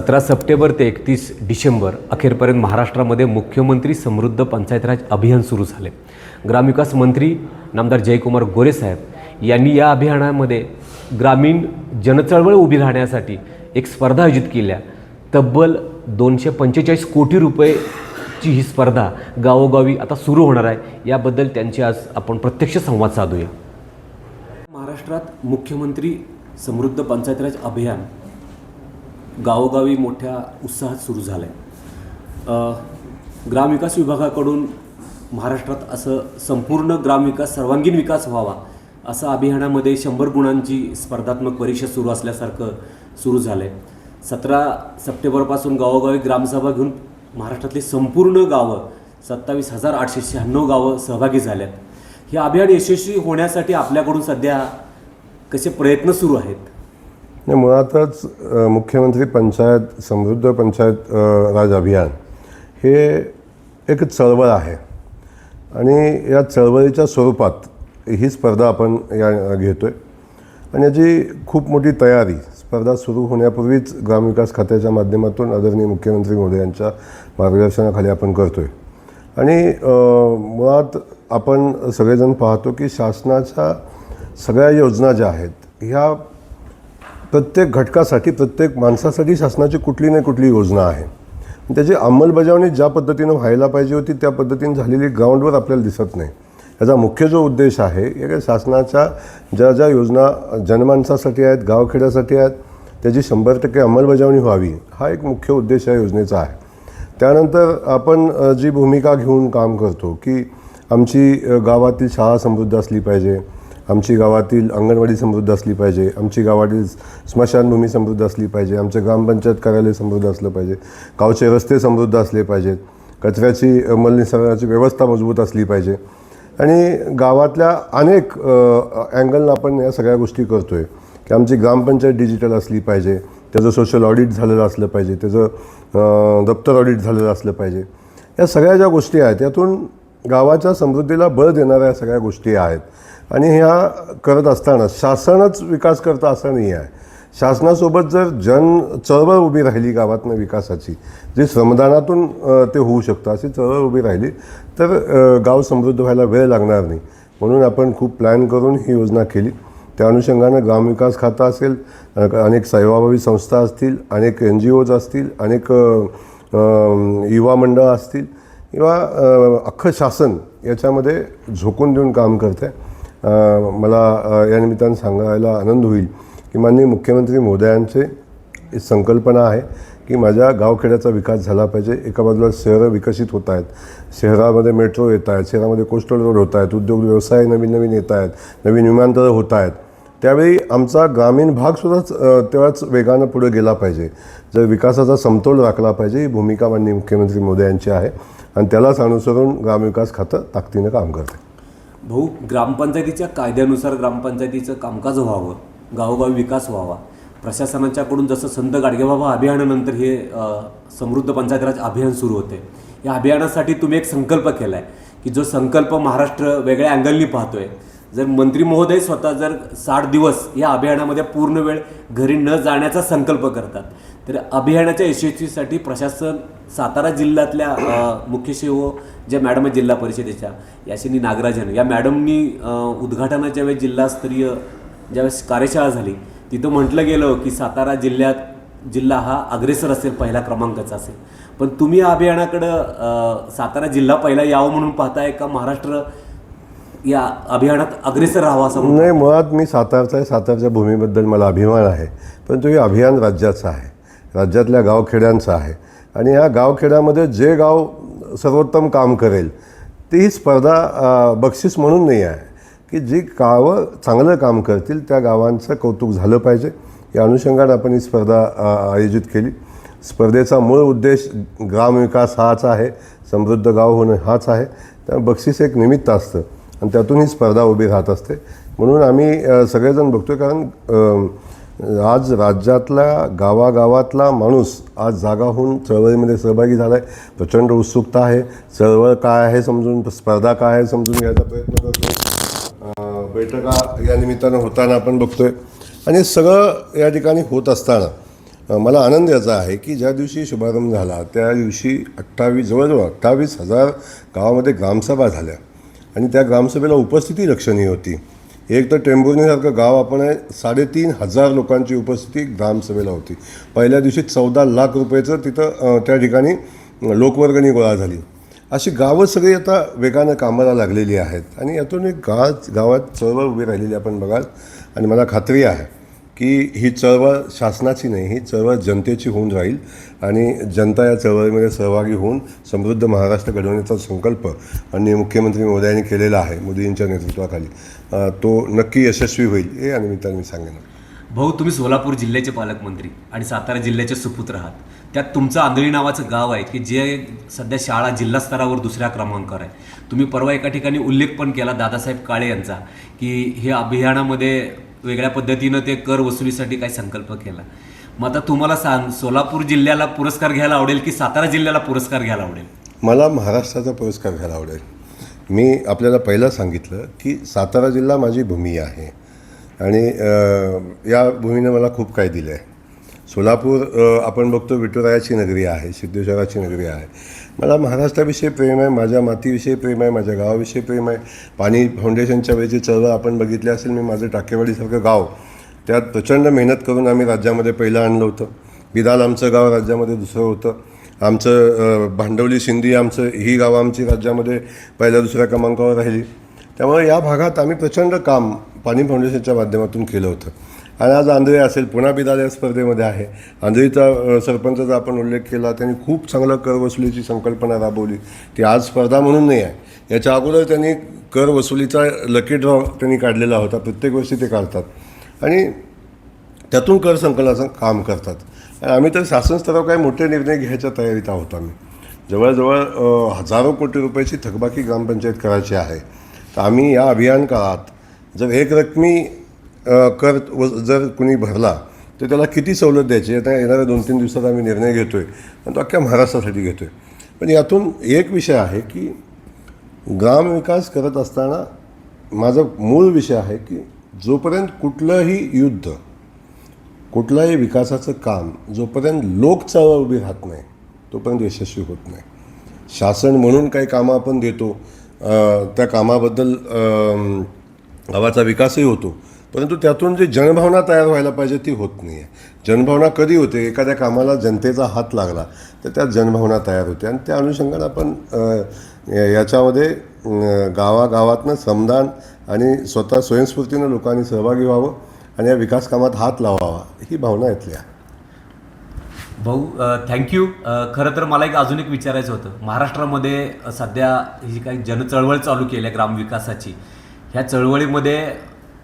सतरा सप्टेंबर ते एकतीस डिसेंबर अखेरपर्यंत महाराष्ट्रामध्ये मुख्यमंत्री समृद्ध पंचायतराज अभियान सुरू झाले. ग्रामविकास मंत्री नामदार जयकुमार गोरेसाहेब यांनी या अभियानामध्ये ग्रामीण जनचळवळ उभी राहण्यासाठी एक स्पर्धा आयोजित केल्या. तब्बल दोनशे पंचेचाळीस कोटी रुपयेची ही स्पर्धा गावोगावी आता सुरू होणार आहे. याबद्दल त्यांची आज आपण प्रत्यक्ष संवाद साधूया. महाराष्ट्रात मुख्यमंत्री समृद्ध पंचायतराज अभियान गावोगावी मोठ्या उत्साहात सुरू झालं आहे ग्रामविकास विभागाकडून महाराष्ट्रात असं संपूर्ण ग्रामविकास सर्वांगीण विकास व्हावा असं अभियानामध्ये शंभर गुणांची स्पर्धात्मक परीक्षा सुरू असल्यासारखं सुरू झालं आहे सतरा सप्टेंबरपासून गावोगावी ग्रामसभा घेऊन महाराष्ट्रातली संपूर्ण गावं सत्तावीस हजार आठशे शहाण्णव गावं सहभागी झाल्यात. हे अभियान यशस्वी होण्यासाठी आपल्याकडून सध्या कसे प्रयत्न सुरू आहेत? नाही मुळातच मुख्यमंत्री पंचायत समृद्ध पंचायत राज अभियान हे एक चळवळ आहे. आणि या चळवळीच्या स्वरूपात ही स्पर्धा आपण या घेतो आहे आणि याची खूप मोठी तयारी स्पर्धा सुरू होण्यापूर्वीच ग्रामविकास खात्याच्या माध्यमातून आदरणीय मुख्यमंत्री मोदी यांच्या मार्गदर्शनाखाली आपण करतो आहे आणि मुळात आपण सगळेजण पाहतो की शासनाच्या सगळ्या योजना ज्या आहेत ह्या प्रत्येक घटकासाठी प्रत्येक माणसासाठी शासनाची कुठली नाही कुठली योजना आहे. त्याची अंमलबजावणी ज्या पद्धतीनं व्हायला पाहिजे होती त्या पद्धतीने झालेली ग्राउंडवर आपल्याला दिसत नाही. याचा मुख्य जो उद्देश आहे हे शासनाच्या ज्या ज्या योजना जनमानसासाठी आहेत गावखेड्यासाठी आहेत त्याची शंभर टक्के अंमलबजावणी व्हावी हा एक मुख्य उद्देश या योजनेचा आहे. त्यानंतर आपण जी भूमिका घेऊन काम करतो की आमची गावातील शाळा समृद्ध असली पाहिजे आमची गावातील अंगणवाडी समृद्ध असली पाहिजे आमची गावातील स्मशानभूमी समृद्ध असली पाहिजे आमचं ग्रामपंचायत कार्यालय समृद्ध असलं पाहिजे गावचे रस्ते समृद्ध असले पाहिजेत कचऱ्याची अ, व्यवस्था मजबूत असली पाहिजे. आणि गावातल्या अनेक अँगलनं आपण या सगळ्या गोष्टी करतो आहे की आमची ग्रामपंचायत डिजिटल असली पाहिजे त्याचं सोशल ऑडिट झालेलं असलं पाहिजे त्याचं दप्तर ऑडिट झालेलं असलं पाहिजे. या सगळ्या ज्या गोष्टी आहेत यातून गावाच्या समृद्धीला बळ देणाऱ्या सगळ्या गोष्टी आहेत. आणि ह्या करत असताना शासनच विकास करतं असं नाही आहे. शासनासोबत जर जन चळवळ उभी राहिली गावातनं विकासाची जे श्रमदानातून ते होऊ शकतं अशी चळवळ उभी राहिली तर गाव समृद्ध व्हायला वेळ लागणार नाही. म्हणून आपण खूप प्लॅन करून ही योजना केली. त्या अनुषंगानं ग्रामविकास खातं असेल अनेक सेवाभावी संस्था असतील अनेक एन जी ओज असतील अनेक युवा मंडळ असतील किंवा अख्खं शासन याच्यामध्ये झोकून देऊन काम करतं आहे मला या निमित्तानं सांगायला आनंद होईल की माननीय मुख्यमंत्री महोदयांचे एक संकल्पना आहे की माझ्या गावखेड्याचा विकास झाला पाहिजे. एका बाजूला शहरं विकसित होत आहेत. शहरामध्ये मेट्रो येत आहेत. शहरामध्ये कोस्टल रोड होत आहेत. उद्योग व्यवसाय नवीन नवीन येत आहेत. नवीन विमानतळं होत आहेत. त्यावेळी आमचा ग्रामीण भागसुद्धा तेव्हाच वेगानं पुढे गेला पाहिजे. जर विकासाचा समतोल राखला पाहिजे ही भूमिका माननीय मुख्यमंत्री मोदी यांची आहे. आणि त्यालाच अनुसरून ग्रामविकास खातं ताकदीनं काम करते. भाऊ ग्रामपंचायतीच्या कायद्यानुसार ग्रामपंचायतीचं कामकाज व्हावं गावोगावी विकास व्हावा. प्रशासनाच्याकडून जसं संत गाडगेबाबा अभियानानंतर हे समृद्ध समृद्ध पंचायतराज अभियान सुरू होते. या अभियानासाठी तुम्ही एक संकल्प केला आहे की जो संकल्प महाराष्ट्र वेगळ्या अँगलनी पाहतोय. जर मंत्री महोदय स्वतः जर साठ दिवस या अभियानामध्ये पूर्ण वेळ घरी न जाण्याचा संकल्प करतात तर अभियानाच्या यशस्वीसाठी प्रशासन सातारा जिल्ह्यातल्या अ, मुख्य सेवो ज्या मॅडम आहेत जिल्हा परिषदेच्या याशिनी नागराजन या मॅडमनी उद्घाटनाच्या वेळेस जिल्हास्तरीय ज्यावेळेस कार्यशाळा झाली तिथं म्हटलं गेलं की सातारा जिल्ह्यात जिल्हा हा अग्रेसर असेल पहिल्या क्रमांकाचा असेल. पण तुम्ही या अभियानाकडं सातारा जिल्हा पहिला यावं म्हणून पाहताय का महाराष्ट्र या अभियानात अग्रेसर राहावा असं नाही मुळात मी सातारचा आहे सातारच्या भूमीबद्दल मला अभिमान आहे परंतु हे अभियान राज्याचं आहे. राज्यातल्या गावखेड्यांचं आहे. आणि या गावखेड्यामध्ये जे गाव सर्वोत्तम काम करेल ती ही स्पर्धा बक्षीस म्हणून नाही आहे. की जी गावं चांगलं काम करतील त्या गावांचं कौतुक झालं पाहिजे. या अनुषंगाने आपण ही स्पर्धा आयोजित केली. स्पर्धेचा मूळ उद्देश ग्रामविकास हाच आहे समृद्ध गाव होणं हाच आहे. त्या बक्षीस एक निमित्त असतं. आणि त्यातून ही स्पर्धा उभी राहत असते. म्हणून आम्ही सगळेजण सगळेजण आहे कारण आज राज्यातला गावागावातला माणूस आज जागा होऊन चळवळीमध्ये सहभागी झाला आहे प्रचंड उत्सुकता आहे. चळवळ काय आहे समजून स्पर्धा काय आहे समजून घ्यायचा प्रयत्न करतो बैठका या निमित्तानं होताना आपण बघतोय. आणि सगळं या ठिकाणी होत असताना मला आनंद याचा आहे की ज्या दिवशी शुभारंभ झाला त्या दिवशी अठ्ठावीस जवळजवळ अठ्ठावीस हजार गावामध्ये ग्रामसभा झाल्या. आणि त्या ग्रामसभेला उपस्थिती लक्षणीय होती. एक तर टेंभुर्णीसारखं गाव आपण आहे साडेतीन हजार लोकांची उपस्थिती ग्रामसभेला होती. पहिल्या दिवशी चौदा लाख रुपयाचं तिथं त्या ठिकाणी लोकवर्गणी गोळा झाली. अशी गावं सगळी आता वेगानं कामाला लागलेली आहेत. आणि यातून एक गा गावात चळवळ उभी राहिलेली आपण बघाल. आणि मला खात्री आहे की ही चळवळ शासनाची नाही ही चळवळ जनतेची होऊन राहील आणि जनता या चळवळीमध्ये सहभागी होऊन समृद्ध महाराष्ट्र घडवण्याचा संकल्प आणि मुख्यमंत्री मोदयांनी केलेला आहे मोदींच्या नेतृत्वाखाली. तो नक्की यशस्वी होईल हे या निमित्ताने मी सांगेन. भाऊ तुम्ही सोलापूर जिल्ह्याचे पालकमंत्री आणि सातारा जिल्ह्याचे सुपुत्र आहात. त्यात तुमचं आंधळी नावाचं गाव आहे की जे सध्या शाळा जिल्हा स्तरावर दुसऱ्या क्रमांकावर आहे. तुम्ही परवा एका ठिकाणी उल्लेख पण केला दादासाहेब काळे यांचा की हे अभियानामध्ये वेगळ्या पद्धतीनं ते कर वसुलीसाठी काही संकल्प केला. मग आता तुम्हाला सांग सोलापूर जिल्ह्याला पुरस्कार घ्यायला आवडेल की सातारा जिल्ह्याला पुरस्कार घ्यायला आवडेल? मला महाराष्ट्राचा पुरस्कार घ्यायला आवडेल. मी आपल्याला पहिलं सांगितलं की सातारा जिल्हा माझी भूमी आहे. आणि या भूमीनं मला खूप काही दिलं आहे सोलापूर आपण बघतो विठुरायाची नगरी आहे सिद्धेश्वराची नगरी आहे. मला महाराष्ट्राविषयी प्रेम आहे माझ्या मातीविषयी प्रेम आहे माझ्या गावाविषयी प्रेम आहे. पाणी फाउंडेशनच्या वेळेची चळवळ आपण बघितली असेल मी माझं टाकेवाडीसारखं गाव त्यात प्रचंड मेहनत करून आम्ही राज्यामध्ये पहिलं आणलं होतं. बिदाल आमचं गाव राज्यामध्ये दुसरं होतं. आमचं भांडवली सिंधी आमचं ही गावं आमची राज्यामध्ये पहिल्या दुसऱ्या क्रमांकावर राहिली. त्यामुळे या भागात आम्ही प्रचंड काम पाणी फाउंडेशनच्या माध्यमातून केलं होतं. आणि आज आंधळे असेल पुन्हा बिदाल या स्पर्धेमध्ये आहे. आंधळीचा सरपंचाचा आपण उल्लेख केला त्यांनी खूप चांगलं कर वसुलीची संकल्पना राबवली. ती आज स्पर्धा म्हणून नाही आहे. याच्या अगोदर त्यांनी कर वसुलीचा लकी ड्रॉ त्यांनी काढलेला होता. प्रत्येक वर्षी ते काढतात. आणि त्यातून कर संकलनाचं काम करतात. आणि आम्ही तर शासन स्तरावर काही मोठे निर्णय घ्यायच्या तयारीत आहोत आम्ही. जवळजवळ हजारो कोटी रुपयाची थकबाकी ग्रामपंचायत करायची आहे. तर आम्ही या अभियान काळात जर एक रकमी कर व जर कुणी भरला तर त्याला किती सवलत द्यायची? आता येणाऱ्या दोन तीन दिवसात आम्ही निर्णय घेतो आहे आणि तो अख्ख्या महाराष्ट्रासाठी घेतो आहे पण यातून एक विषय आहे की ग्रामविकास करत असताना माझा मूळ विषय आहे की जोपर्यंत कुठलंही युद्ध कुठलाही विकासाचं काम जोपर्यंत लोकचळवळ उभी राहत नाही तोपर्यंत यशस्वी होत नाही. शासन म्हणून काही कामं आपण देतो त्या कामाबद्दल गावाचा विकासही होतो. परंतु त्यातून जी जनभावना तयार व्हायला पाहिजे ती होत नाही आहे जनभावना कधी होते? एखाद्या कामाला जनतेचा हात लागला तर त्यात जनभावना तयार होते. आणि त्या अनुषंगानं आपण याच्यामध्ये गावागावातनं समदान आणि स्वतः स्वयंस्फूर्तीनं लोकांनी सहभागी व्हावं आणि या विकास कामात हात लावावा ही भावना इथल्या आहे. भाऊ थँक्यू खरं तर मला एक अजून एक विचारायचं होतं. महाराष्ट्रामध्ये सध्या ही काही जनचळवळ चालू केली आहे ग्रामविकासाची. ह्या चळवळीमध्ये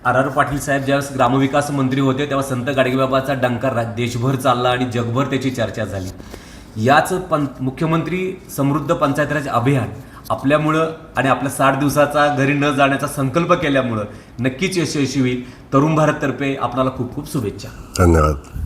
आर आर पाटील साहेब ज्यावेळेस ग्रामविकास मंत्री होते तेव्हा संत गाडगेबाबाचा डंकार देशभर चालला आणि जगभर त्याची चर्चा झाली. याच पं मुख्यमंत्री समृद्ध पंचायतराज अभियान आपल्यामुळं आणि आपल्या साठ दिवसाचा घरी न जाण्याचा संकल्प केल्यामुळं नक्कीच यशस्वी होईल. तरुण भारततर्फे आपणाला खूप खूप शुभेच्छा. धन्यवाद.